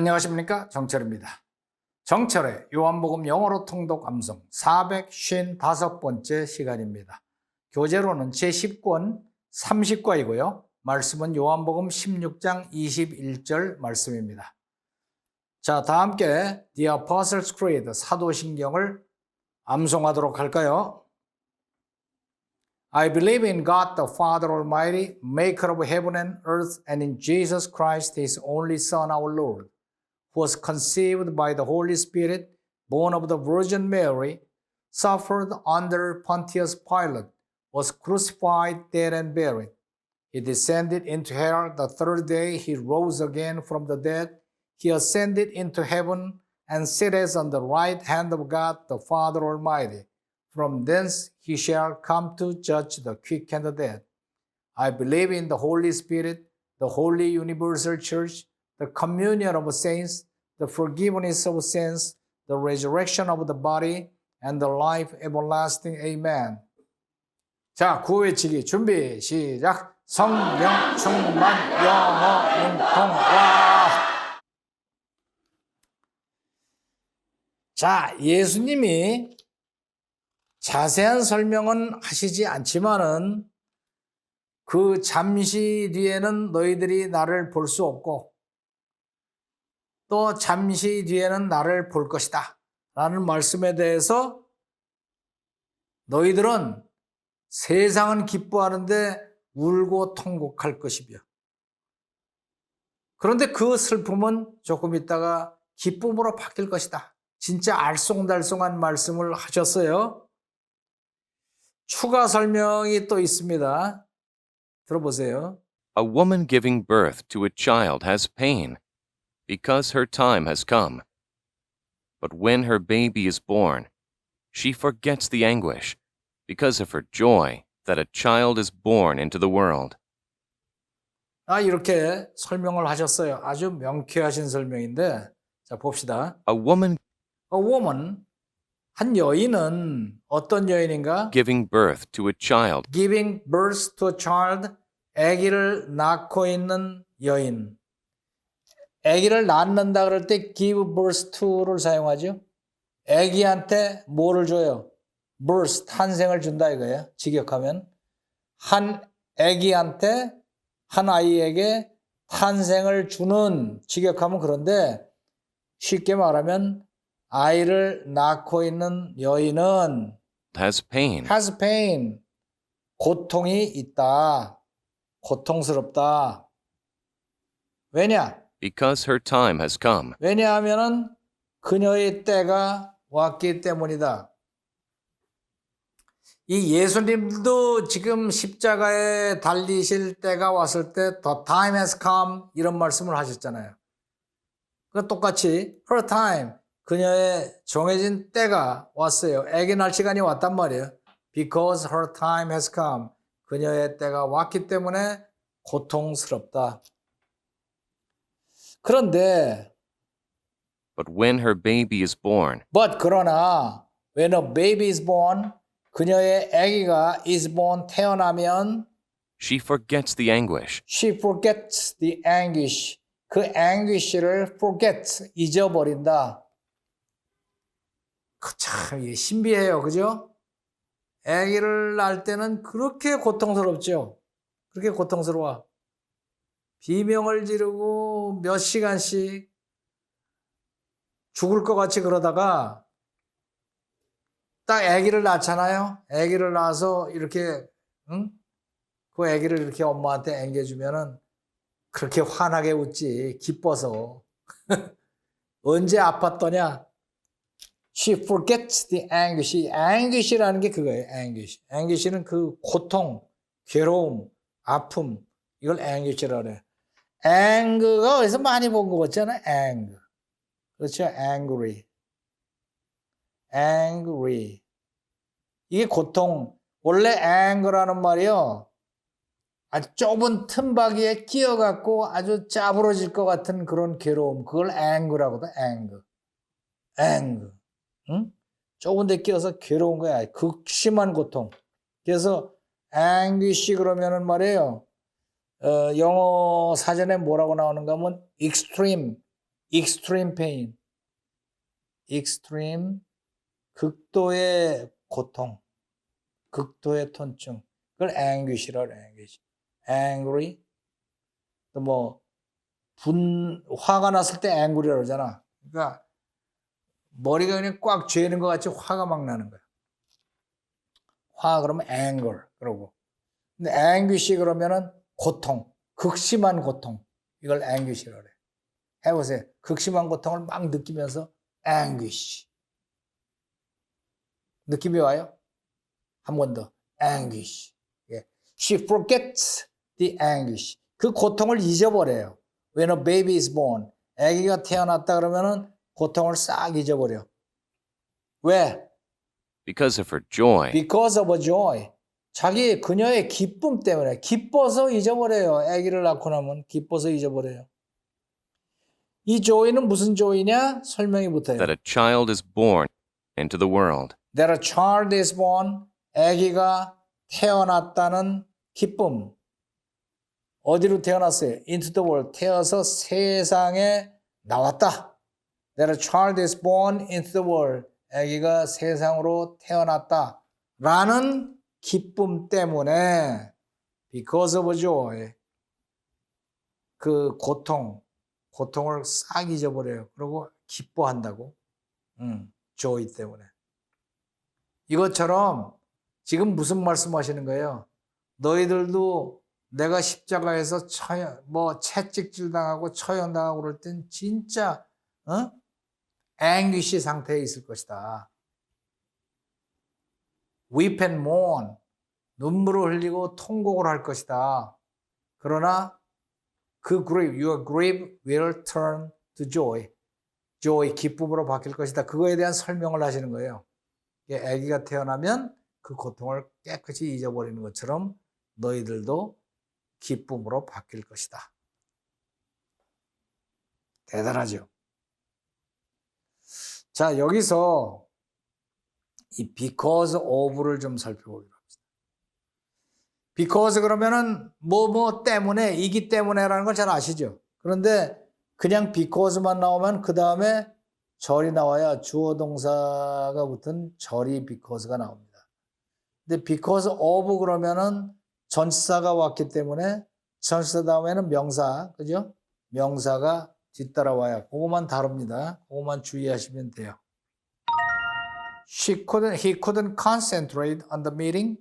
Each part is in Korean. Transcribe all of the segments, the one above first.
안녕하십니까 정철입니다. 정철의 요한복음 영어로 통독 암송 455번째 시간입니다. 교재로는 제10권 30과이고요. 말씀은 요한복음 16장 21절 말씀입니다. 자, 다 함께 The Apostles' Creed 사도신경을 암송하도록 할까요? I believe in God the Father Almighty, maker of heaven and earth, and in Jesus Christ, his only Son, our Lord, was conceived by the Holy Spirit, born of the Virgin Mary, suffered under Pontius Pilate, was crucified, dead, and buried. He descended into hell. The third day he rose again from the dead. He ascended into heaven and sitteth on the right hand of God the Father Almighty. From thence he shall come to judge the quick and the dead. I believe in the Holy Spirit, the holy universal church, the communion of saints, the forgiveness of sins, the resurrection of the body, and the life everlasting. Amen. 자, 구호외치기 준비, 시작. 성령 충만 영어 융통 와. 자, 예수님이 자세한 설명은 하시지 않지만은 그 잠시 뒤에는 너희들이 나를 볼 수 없고 또 잠시 뒤에는 나를 볼 것이다. 라는 말씀에 대해서 너희들은 세상은 기뻐하는데 울고 통곡할 것이며 그런데 그 슬픔은 조금 있다가 기쁨으로 바뀔 것이다. 진짜 알쏭달쏭한 말씀을 하셨어요. 추가 설명이 또 있습니다. 들어보세요. A woman giving birth to a child has pain because her time has come. But when her baby is born, she forgets the anguish because of her joy that a child is born into the world. 아, 이렇게 설명을 하셨어요. 아주 명쾌하신 설명인데, 자, 봅시다. A woman A woman, 한 여인은 어떤 여인인가? giving birth to a child Giving birth to a child, 아기를 낳고 있는 여인. 아기를 낳는다 그럴 때 give birth to를 사용하죠. 아기한테 뭐를 줘요? birth, 탄생을 준다 이거예요. 직역하면. 한 아기한테, 한 아이에게 탄생을 주는 직역하면 그런데 쉽게 말하면 아이를 낳고 있는 여인은 has pain has pain, 고통이 있다. 고통스럽다. 왜냐? Because her time has come. 왜냐하면은 그녀의 때가 왔기 때문이다. 이 예수님도 지금 십자가에 달리실 때가 왔을 때 the time has come 이런 말씀을 하셨잖아요. 그 똑같이 her time 그녀의 정해진 때가 왔어요. 애기 낳을 시간이 왔단 말이에요. Because her time has come. 그녀의 때가 왔기 때문에 고통스럽다. 그런데 But when her baby is born, but 그러나 when a baby is born 그녀의 아기가 is born 태어나면 she forgets the anguish she forgets the anguish 그 anguish를 forget 잊어버린다. 그 참 이게 신비해요, 그죠? 아기를 낳을 때는 그렇게 고통스럽죠. 그렇게 고통스러워. 비명을 지르고 몇 시간씩 죽을 것 같이 그러다가 딱 아기를 낳잖아요. 아기를 낳아서 이렇게 응? 그 아기를 이렇게 엄마한테 안겨주면은 그렇게 환하게 웃지 기뻐서 언제 아팠더냐? She forgets the anguish. anguish라는 게 그거예요. anguish. anguish는 그 고통, 괴로움, 아픔 이걸 anguish라고 그래요. Ang가 어디서 많이 본 거 같잖아요. ang. 그렇죠? angry. angry. 이게 고통. 원래 anger라는 말이요. 아주 좁은 틈바귀에 끼어갖고 아주 짜부러질 것 같은 그런 괴로움. 그걸 anger라고 하거든. anger. anger. 응? 좁은 데 끼어서 괴로운 거야. 극심한 고통. 그래서 anguish 그러면은 말이에요. 어, 영어 사전에 뭐라고 나오는가 하면 extreme, extreme pain. extreme 극도의 고통, 극도의 통증. 그걸 anguish라고 anguish. angry. 또 뭐 분, 화가 났을 때 angry라고 그러잖아. 그러니까 머리가 그냥 꽉 죄는 것 같이 화가 막 나는 거야. 화 그러면 anger 그러고. 근데 anguish 그러면은 고통, 극심한 고통. 이걸 anguish라고 그래. 해보세요. 극심한 고통을 막 느끼면서 anguish. 느낌이 와요? 한 번 더. anguish. 예. She forgets the anguish. 그 고통을 잊어버려요. When a baby is born. 아기가 태어났다 그러면은 고통을 싹 잊어버려. 왜? because of her joy. Because of a joy. 자기 그녀의 기쁨 때문에 기뻐서 잊어버려요. 아기를 낳고 나면 기뻐서 잊어버려요. 이 joy는 무슨 joy냐? 설명이 붙어요. that a child is born into the world. That a child is born. 아기가 태어났다는 기쁨. 어디로 태어났어요? Into the world. 태어서 세상에 나왔다. That a child is born into the world. 아기가 세상으로 태어났다. 라는 기쁨 때문에 because of joy 그 고통 고통을 싹 잊어버려요. 그리고 기뻐한다고. 음, joy 때문에. 이것처럼 지금 무슨 말씀하시는 거예요? 너희들도 내가 십자가에서 처형, 뭐 채찍질 당하고 처형 당하고 그럴 땐 진짜 어? 앵귀시 상태에 있을 것이다. Weep and mourn 눈물을 흘리고 통곡을 할 것이다. 그러나 그 grief, your grief will turn to joy. joy, 기쁨으로 바뀔 것이다. 그거에 대한 설명을 하시는 거예요. 아기가 태어나면 그 고통을 깨끗이 잊어버리는 것처럼 너희들도 기쁨으로 바뀔 것이다. 대단하죠. 자, 여기서 이 because of를 좀 살펴보기로 합시다. because 그러면은 뭐 뭐 때문에 이기 때문에라는 걸 잘 아시죠? 그런데 그냥 because만 나오면 그 다음에 절이 나와야 주어 동사가 붙은 절이 because가 나옵니다. 근데 because of 그러면은 전치사가 왔기 때문에 전치사 다음에는 명사, 그죠? 명사가 뒤따라와야 그것만 다릅니다. 그것만 주의하시면 돼요. She couldn't, he couldn't concentrate on the meeting.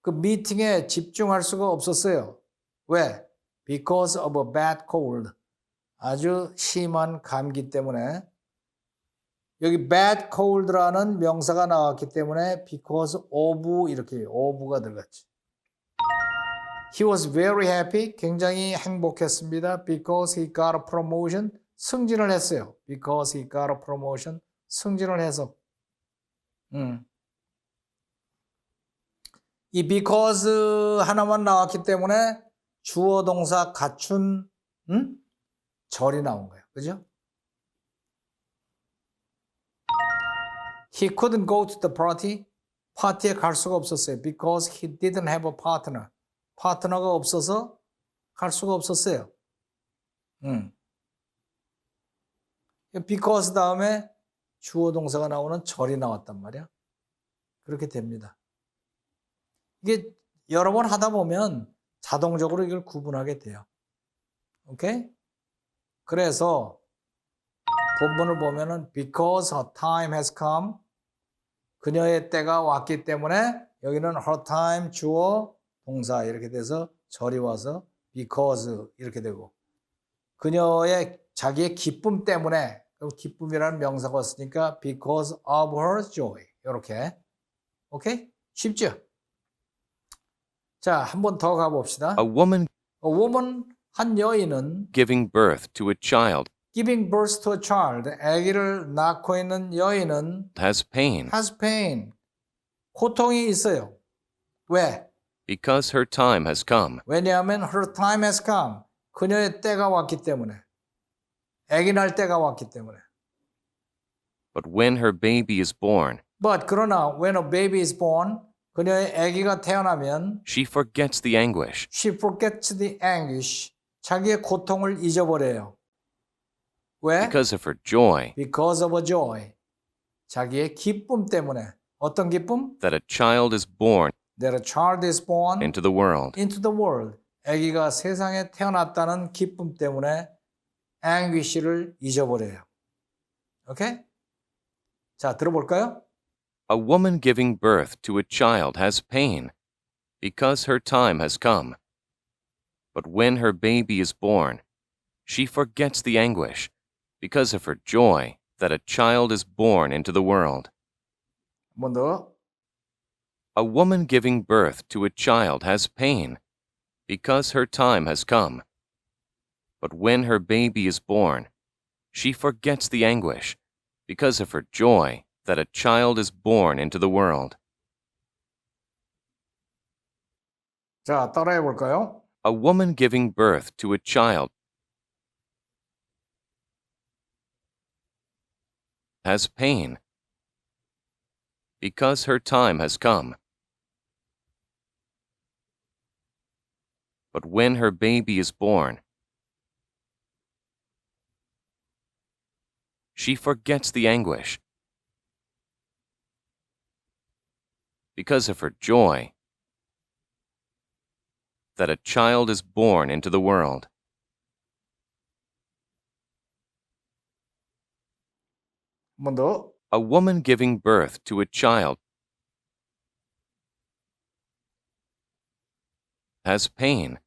그 미팅에 집중할 수가 없었어요. 왜? Because of a bad cold. 아주 심한 감기 때문에. 여기 bad cold라는 명사가 나왔기 때문에 because of 이렇게 of가 들어갔죠. He was very happy. 굉장히 행복했습니다. Because he got a promotion. 승진을 했어요. Because he got a promotion. 승진을 해서. 음. 이 because 하나만 나왔기 때문에 주어 동사 갖춘 음? 절이 나온 거예요. 그죠? He couldn't go to the party. 파티에 갈 수가 없었어요. Because he didn't have a partner. 파트너가 없어서 갈 수가 없었어요. 음. because 다음에 주어 동사가 나오는 절이 나왔단 말이야. 그렇게 됩니다. 이게 여러 번 하다 보면 자동적으로 이걸 구분하게 돼요. 오케이? 그래서 본문을 보면은 because her time has come 그녀의 때가 왔기 때문에 여기는 her time 주어 동사 이렇게 돼서 절이 와서 because 이렇게 되고 그녀의 자기의 기쁨 때문에 그럼 기쁨이라는 명사가 왔으니까 because of her joy 이렇게 오케이 쉽죠? 자 한 번 더 가봅시다. A woman A woman 한 여인은 giving birth to a child giving birth to a child 아기를 낳고 있는 여인은 has pain has pain 고통이 있어요. 왜? because her time has come. 왜냐하면 her time has come. 그녀의 때가 왔기 때문에. 아기 낳을 때가 왔기 때문에. But when her baby is born, But 그러나 when a baby is born, 그녀의 아기가 태어나면 she forgets the anguish she forgets the anguish. 자기의 고통을 잊어버려요. 왜? because of her joy Because of a joy. 자기의 기쁨 때문에. 어떤 기쁨? that a child is born That a child is born into the world. into the world. 아기가 세상에 태어났다는 기쁨 때문에 anguish를 잊어버려요. 오케이? 자, 들어볼까요? A woman giving birth to a child has pain because her time has come. But when her baby is born, she forgets the anguish because of her joy that a child is born into the world. 한 번 더. A woman giving birth to a child has pain because her time has come. But when her baby is born, she forgets the anguish because of her joy that a child is born into the world. 자, 따라해 볼까요? A woman giving birth to a child has pain because her time has come. But when her baby is born, she forgets the anguish. Because of her joy that a child is born into the world. A woman giving birth to a child has pain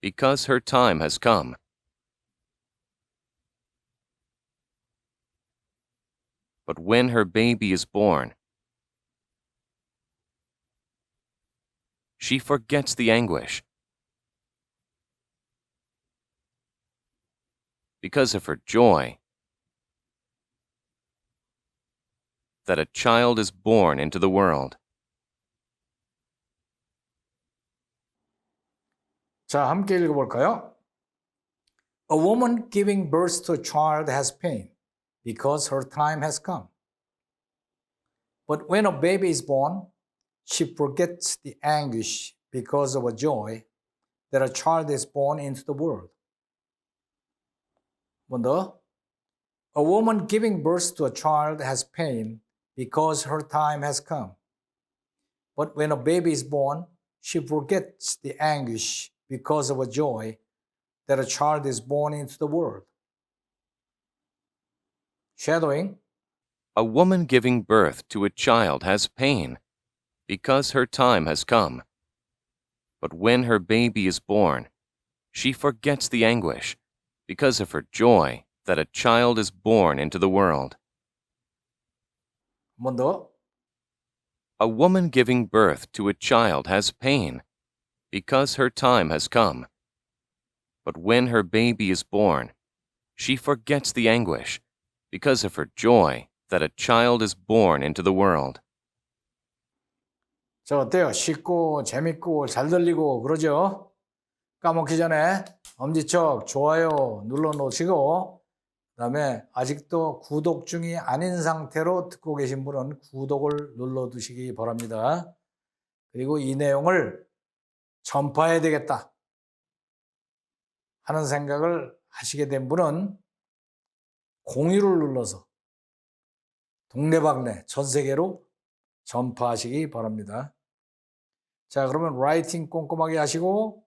because her time has come. But when her baby is born, she forgets the anguish because of her joy that a child is born into the world. 자, 함께 읽어볼까요? A woman giving birth to a child has pain because her time has come. But when a baby is born, she forgets the anguish because of a joy that a child is born into the world. 번 A woman giving birth to a child has pain because her time has come. But when a baby is born, she forgets the anguish because of a joy that a child is born into the world. Shadowing. A woman giving birth to a child has pain because her time has come. But when her baby is born, she forgets the anguish because of her joy that a child is born into the world. Mundo. A woman giving birth to a child has pain because her time has come. But when her baby is born, she forgets the anguish because of her joy that a child is born into the world. 자, 어때요? 쉽고 재밌고 잘 들리고 그러죠? 까먹기 전에 엄지척 좋아요 눌러 놓으시고 그다음에 아직도 구독 중이 아닌 상태로 듣고 계신 분은 구독을 눌러 두시기 바랍니다. 그리고 이 내용을 전파해야 되겠다 하는 생각을 하시게 된 분은 공유를 눌러서 동네방네 전 세계로 전파하시기 바랍니다. 자, 그러면 라이팅 꼼꼼하게 하시고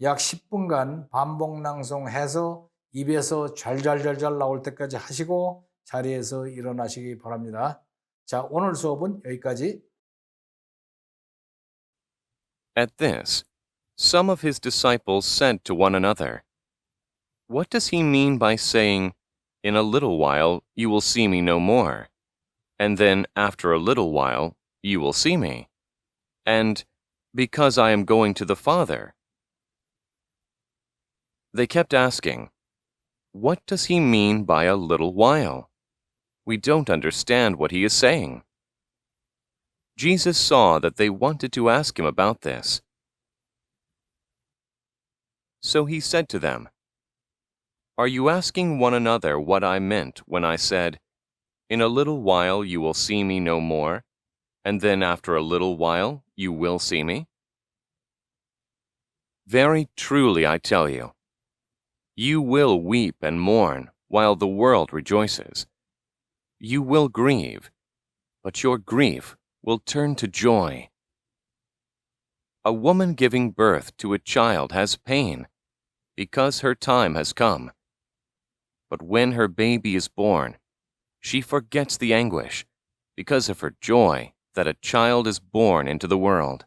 약 10분간 반복 낭송해서 입에서 잘잘잘잘 나올 때까지 하시고 자리에서 일어나시기 바랍니다. 자, 오늘 수업은 여기까지. At this, some of his disciples said to one another, What does he mean by saying, In a little while you will see me no more, and then after a little while you will see me, and because I am going to the Father? They kept asking, What does he mean by a little while? We don't understand what he is saying. Jesus saw that they wanted to ask him about this. So he said to them, Are you asking one another what I meant when I said, In a little while you will see me no more, and then after a little while you will see me? Very truly I tell you, You will weep and mourn while the world rejoices. You will grieve, but your grief will turn to joy. A woman giving birth to a child has pain because her time has come. But when her baby is born, she forgets the anguish because of her joy that a child is born into the world.